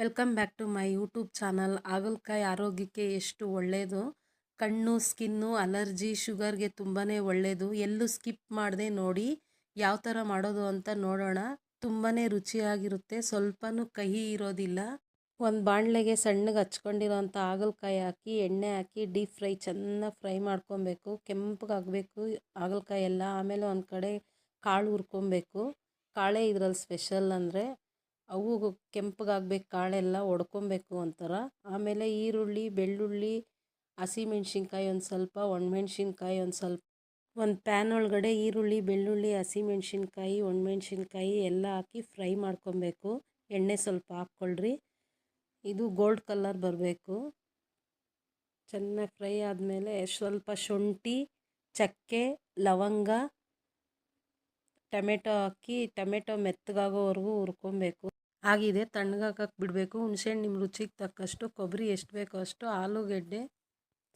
Welcome back to my YouTube channel ಹಾಗಲಕಾಯಿ ಆರೋಗ್ಯಕ್ಕೆ ಎಷ್ಟು ಒಳ್ಳೆಯದು ಕಣ್ಣು ಸ್ಕಿನ್ನು ಅಲರ್ಜಿ ಶುಗರ್ಗೆ ತುಂಬಾ ಒಳ್ಳೆಯದು ಎಲ್ಲೂ ಸ್ಕಿಪ್ ಮಾಡದೆ ನೋಡಿ ಯಾವ ಥರ ಮಾಡೋದು ಅಂತ ನೋಡೋಣ. ತುಂಬಾ ರುಚಿಯಾಗಿರುತ್ತೆ. ಸ್ವಲ್ಪನೂ ಕಹಿ ಇರೋದಿಲ್ಲ. ಒಂದು ಬಾಣಲೆಗೆ ಸಣ್ಣಗೆ ಹಚ್ಕೊಂಡಿರೋಂಥ ಹಾಗಲಕಾಯಿ ಹಾಕಿ, ಎಣ್ಣೆ ಹಾಕಿ ಡೀಪ್ ಫ್ರೈ ಚೆನ್ನಾಗಿ ಫ್ರೈ ಮಾಡ್ಕೊಬೇಕು. ಕೆಂಪಗಾಗಬೇಕು ಹಾಗಲಕಾಯಿ ಎಲ್ಲ. ಆಮೇಲೆ ಒಂದು ಕಡೆ ಕಾಳು ಹುರ್ಕೊಬೇಕು. ಕಾಳೆ ಇದ್ರಲ್ಲಿ ಸ್ಪೆಷಲ್ ಅಂದರೆ ಅವು ಕೆಂಪಗಾಗ್ಬೇಕು, ಕಾಳೆಲ್ಲ ಒಡ್ಕೊಬೇಕು ಒಂಥರ. ಆಮೇಲೆ ಈರುಳ್ಳಿ, ಬೆಳ್ಳುಳ್ಳಿ, ಹಸಿಮೆಣ್ಸಿನ್ಕಾಯಿ ಒಂದು ಸ್ವಲ್ಪ, ಒಣಮೆಣ್ಸಿನ್ಕಾಯಿ ಒಂದು ಸ್ವಲ್ಪ. ಒಂದು ಪ್ಯಾನ್ ಒಳಗಡೆ ಈರುಳ್ಳಿ, ಬೆಳ್ಳುಳ್ಳಿ, ಹಸಿಮೆಣ್ಸಿನ್ಕಾಯಿ, ಒಣಮೆಣ್ಸಿನ್ಕಾಯಿ ಎಲ್ಲ ಹಾಕಿ ಫ್ರೈ ಮಾಡ್ಕೊಬೇಕು. ಎಣ್ಣೆ ಸ್ವಲ್ಪ ಹಾಕ್ಕೊಳ್ರಿ. ಇದು ಗೋಲ್ಡ್ ಕಲರ್ ಬರಬೇಕು. ಚೆನ್ನಾಗಿ ಫ್ರೈ ಆದಮೇಲೆ ಸ್ವಲ್ಪ ಶುಂಠಿ, ಚಕ್ಕೆ, ಲವಂಗ, ಟೊಮೆಟೊ ಹಾಕಿ ಟೊಮೆಟೊ ಮೆತ್ತಗಾಗೋವರೆಗೂ ಹುರ್ಕೊಬೇಕು. ಆಗಿದೆ. ತಣ್ಣಗಾಕಕ್ಕೆ ಬಿಡಬೇಕು. ಹುಣ್ಸೆಹಣ್ಣು ನಿಮ್ಮ ರುಚಿಗೆ ತಕ್ಕಷ್ಟು ಕೊಬ್ಬರಿ ಎಷ್ಟು ಬೇಕೋ ಅಷ್ಟು ಆಲೂಗೆಡ್ಡೆ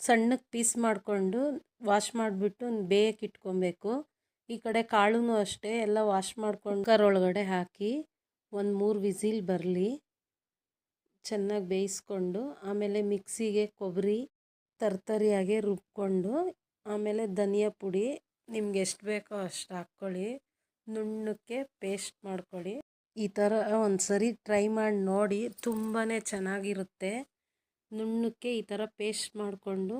ಸಣ್ಣಕ್ಕೆ ಪೀಸ್ ಮಾಡಿಕೊಂಡು ವಾಶ್ ಮಾಡಿಬಿಟ್ಟು ಬೇಯಕ್ಕೆ ಇಟ್ಕೊಬೇಕು. ಈ ಕಡೆ ಕಾಳೂ ಅಷ್ಟೇ, ಎಲ್ಲ ವಾಶ್ ಮಾಡ್ಕೊಂಡು ಕರೊಳಗಡೆ ಹಾಕಿ ಒಂದು ಮೂರು ವಿಸಿಲ್ ಬರಲಿ. ಚೆನ್ನಾಗಿ ಬೇಯಿಸ್ಕೊಂಡು, ಆಮೇಲೆ ಮಿಕ್ಸಿಗೆ ಕೊಬ್ಬರಿ ತರ್ತರಿಯಾಗೆ ರುಬ್ಕೊಂಡು, ಆಮೇಲೆ ಧನಿಯಾ ಪುಡಿ ನಿಮ್ಗೆ ಎಷ್ಟು ಬೇಕೋ ಅಷ್ಟು ಹಾಕ್ಕೊಳ್ಳಿ. ನುಣ್ಣಕ್ಕೆ ಪೇಸ್ಟ್ ಮಾಡ್ಕೊಳ್ಳಿ. ಈ ಥರ ಒಂದು ಸರಿ ಟ್ರೈ ಮಾಡಿ ನೋಡಿ ತುಂಬಾ ಚೆನ್ನಾಗಿರುತ್ತೆ. ನುಣ್ಣಕ್ಕೆ ಈ ಥರ ಪೇಸ್ಟ್ ಮಾಡಿಕೊಂಡು,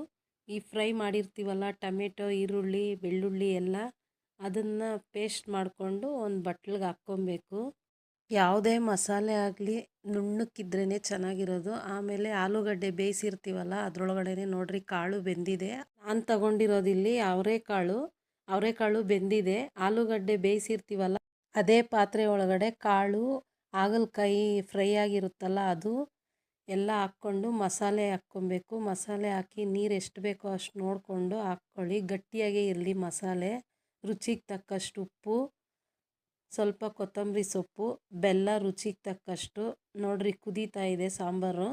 ಈ ಫ್ರೈ ಮಾಡಿರ್ತೀವಲ್ಲ, ಟೊಮೆಟೊ, ಈರುಳ್ಳಿ, ಬೆಳ್ಳುಳ್ಳಿ ಎಲ್ಲ, ಅದನ್ನು ಪೇಸ್ಟ್ ಮಾಡಿಕೊಂಡು ಒಂದು ಬಟ್ಲಿಗೆ ಹಾಕ್ಕೊಬೇಕು. ಯಾವುದೇ ಮಸಾಲೆ ಆಗಲಿ ನುಣ್ಣಕ್ಕಿದ್ರೇ ಚೆನ್ನಾಗಿರೋದು. ಆಮೇಲೆ ಆಲೂಗಡ್ಡೆ ಬೇಯಿಸಿರ್ತೀವಲ್ಲ ಅದರೊಳಗಡೆ ನೋಡ್ರಿ ಕಾಳು ಬೆಂದಿದೆ. ನಾನು ತಗೊಂಡಿರೋದಿಲ್ಲಿ ಅವರೆಕಾಳು. ಅವರೆಕಾಳು ಬೆಂದಿದೆ. ಆಲೂಗಡ್ಡೆ ಬೇಯಿಸಿರ್ತೀವಲ್ಲ ಅದೇ ಪಾತ್ರೆ ಒಳಗಡೆ ಕಾಳು, ಹಾಗಲಕಾಯಿ ಫ್ರೈ ಆಗಿರುತ್ತಲ್ಲ ಅದು, ಎಲ್ಲ ಹಾಕ್ಕೊಂಡು ಮಸಾಲೆ ಹಾಕ್ಕೊಬೇಕು. ಮಸಾಲೆ ಹಾಕಿ ನೀರು ಎಷ್ಟು ಬೇಕೋ ಅಷ್ಟು ನೋಡಿಕೊಂಡು ಹಾಕ್ಕೊಳ್ಳಿ. ಗಟ್ಟಿಯಾಗೇ ಇರಲಿ ಮಸಾಲೆ. ರುಚಿಗೆ ತಕ್ಕಷ್ಟು ಉಪ್ಪು, ಸ್ವಲ್ಪ ಕೊತ್ತಂಬರಿ ಸೊಪ್ಪು, ಬೆಲ್ಲ ರುಚಿಗೆ ತಕ್ಕಷ್ಟು. ನೋಡ್ರಿ ಕುದೀತಾ ಇದೆ ಸಾಂಬಾರು.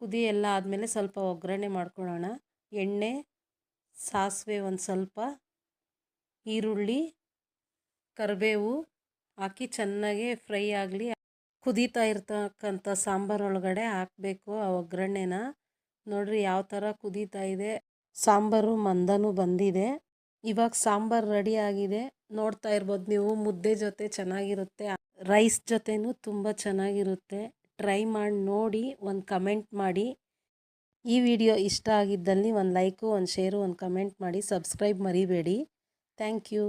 ಕುದಿ ಎಲ್ಲ ಆದಮೇಲೆ ಸ್ವಲ್ಪ ಒಗ್ಗರಣೆ ಮಾಡ್ಕೊಳ್ಳೋಣ. ಎಣ್ಣೆ, ಸಾಸಿವೆ ಒಂದು ಸ್ವಲ್ಪ, ಈರುಳ್ಳಿ ಕರಿಬೇವು ಹಾಕಿ ಚೆನ್ನಾಗಿ ಫ್ರೈ ಆಗಲಿ, ಕುದೀತಾ ಇರ್ತಕ್ಕಂಥ ಸಾಂಬಾರೊಳಗಡೆ ಹಾಕಬೇಕು ಆ ಒಗ್ಗರಣೆನ. ನೋಡಿರಿ ಯಾವ ಥರ ಕುದೀತಾ ಇದೆ, ಸಾಂಬಾರು ಮಂದನೂ ಬಂದಿದೆ. ಇವಾಗ ಸಾಂಬಾರು ರೆಡಿ ಆಗಿದೆ. ನೋಡ್ತಾ ಇರ್ಬೋದು ನೀವು, ಮುದ್ದೆ ಜೊತೆ ಚೆನ್ನಾಗಿರುತ್ತೆ, ರೈಸ್ ಜೊತೆನೂ ತುಂಬ ಚೆನ್ನಾಗಿರುತ್ತೆ. ಟ್ರೈ ಮಾಡಿ ನೋಡಿ, ಒಂದು ಕಮೆಂಟ್ ಮಾಡಿ. ಈ ವಿಡಿಯೋ ಇಷ್ಟ ಆಗಿದ್ದಲ್ಲಿ ಒಂದು ಲೈಕು, ಒಂದು ಶೇರು, ಒಂದು ಕಮೆಂಟ್ ಮಾಡಿ. ಸಬ್ಸ್ಕ್ರೈಬ್ ಮರಿಬೇಡಿ. Thank you.